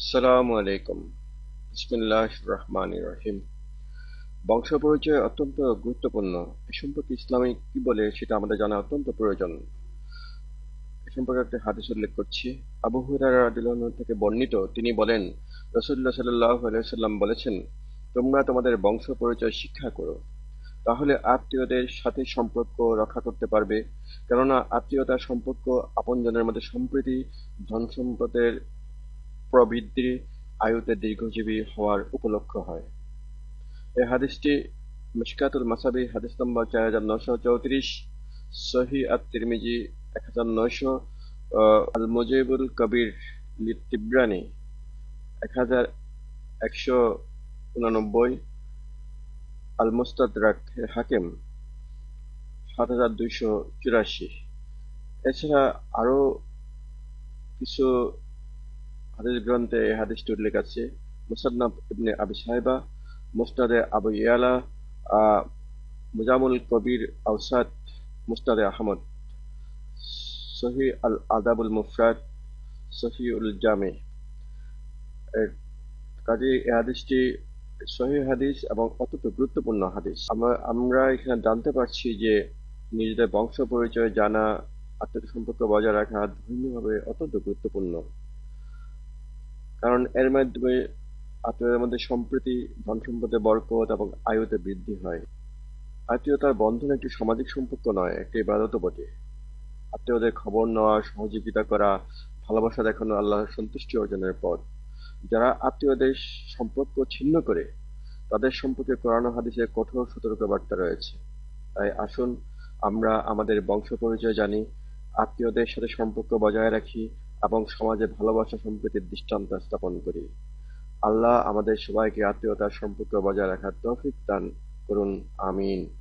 আসসালামু আলাইকুম। বিসমিল্লাহ রহমান রহিম। বংশ পরিচয় অত্যন্ত গুরুত্বপূর্ণ। এ সম্পর্কে ইসলামিক কি বলে সেটা আমাদের জানা অত্যন্ত প্রয়োজন। এ সম্পর্কে একটা হাদিস উল্লেখ করছি। আবু হুরায়রা থেকে বর্ণিত, তিনি বলেন, রাসূলুল্লাহ সাল্লাল্লাহু আলাইহি সাল্লাম বলেছেন, তোমরা তোমাদের বংশ পরিচয় শিক্ষা করো। তাহলে আত্মীয়দের সাথে সম্পর্ক রক্ষা করতে পারবে। কেননা আত্মীয়তার সম্পর্ক আপনজনের মধ্যে সম্প্রীতি ধন সম্পদের প্রবৃদ্ধি আয়ুতে দীর্ঘজীবী হওয়ার উপলক্ষ হয়। এই হাদিসটি মিশকাতুল মাসাবি, হাদিস নম্বর চার হাজার নশো চৌত্রিশ সহি আত তিরমিজি এক হাজার নয়শো আল মুজিবুল কবির তিব্রানি এক হাজার একশো উনানব্বই আল মুস্তাদরাক হাকিম সাত হাজার দুইশো চুরাশি। এছাড়া আরও কিছু হাদিস গ্রন্থে এই হাদিসটি উল্লেখ আছে মুসান্নাব ইবনে আবি সাহেবা মুস্তাদে আবু ইয়ালা মুজামুল কবির আউসাদ মুস্তাদে আহমদ। সহি আল আদাবুল মুফরাদ সহি উল জামে কাজে এই হাদিসটি সহি হাদিস এবং অত্যন্ত গুরুত্বপূর্ণ হাদিস। আমরা আমরা এখানে জানতে পারছি যে নিজেদের বংশ পরিচয় জানা আত্মীয় সম্পর্ক বজায় রাখা ধর্মীয়ভাবে অত্যন্ত গুরুত্বপূর্ণ। কারণ এর মাধ্যমে আত্মীয়দের মধ্যে সম্প্রীতি, ধন সম্পদে বরকত এবং আয়ুতে বৃদ্ধি হয়। আত্মীয়তার বন্ধন একটি সামাজিক সম্পর্ক নয়, একটি ইবাদত বটে। আত্মীয়দের খবর নেওয়া, সহযোগিতা করা, ভালোবাসা দেখানো আল্লাহর সন্তুষ্টি অর্জনের পথ। যারা আত্মীয়দের সম্পর্ক ছিন্ন করে, তাদের সম্পর্কে কোরআন হাদিসে কঠোর সতর্ক বার্তা রয়েছে। তাই আসুন আমরা আমাদের বংশ পরিচয় জানি, আত্মীয়দের সাথে সম্পর্ক বজায় রাখি এবং সমাজে ভালোবাসা সম্প্রীতির দৃষ্টান্ত স্থাপন করি। আল্লাহ আমাদের সবাইকে আত্মীয়তার সম্পর্ক বজায় রাখার তৌফিক দান করুন। আমিন।